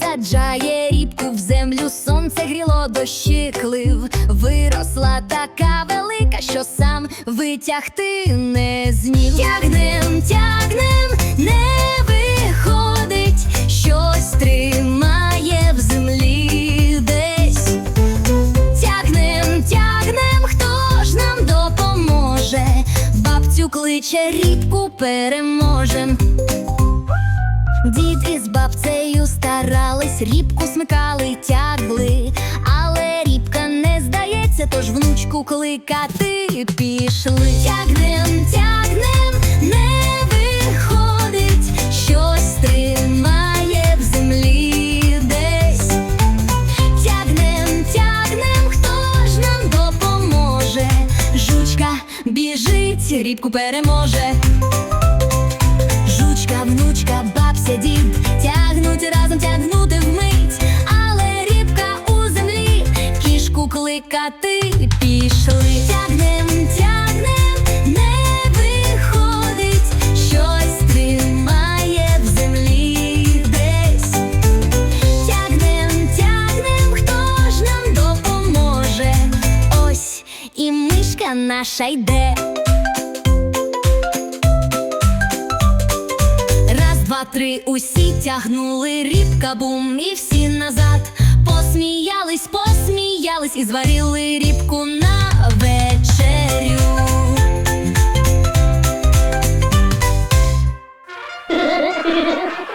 саджає рібку в землю, сонце гріло дощиклив. Виросла така велика, що сам витягти не зміг. Тягнем, тягнем, не виходить, щось тримає в землі десь. Тягнем, тягнем, хто ж нам допоможе? Бабцю кличе рібку переможем. Дід із бабцею рібку смикали, тягли, але рібка не здається, тож внучку кликати пішли. Тягнем, тягнем, не виходить, щось тримає в землі десь. Тягнем, тягнем, хто ж нам допоможе? Жучка біжить, рібку переможе. Кликати пішли. Тягнем, тягнем, не виходить. Щось тримає в землі десь. Тягнем, тягнем, хто ж нам допоможе? Ось і мишка наша йде. Раз, два, три, усі тягнули рібка бум, і всі назад зібрались і зварили рібку на вечерю. Yeah.